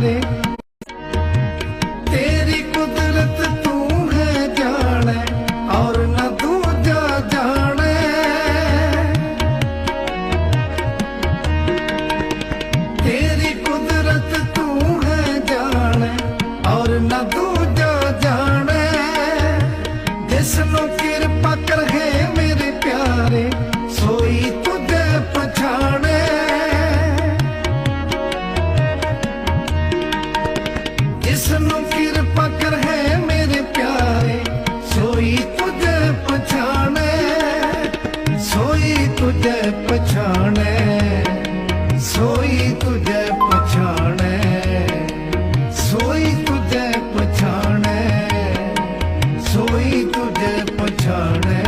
રે ਜਿਸ ਨੂੰ ਹੈ ਮੇਰੇ ਪਿਆਰੇ, ਸੋਈ ਤੁਝੇ ਪਛਾਣੇ, ਸੋਈ ਤੁਝੇ ਪਛਾਣੇ, ਸੋਈ ਤੁਝੇ ਪਛਾਣੇ, ਸੋਈ ਤੁਝੇ ਪਛਾਣੇ, ਸੋਈ ਤੁਝੇ ਪਛਾਣੇ।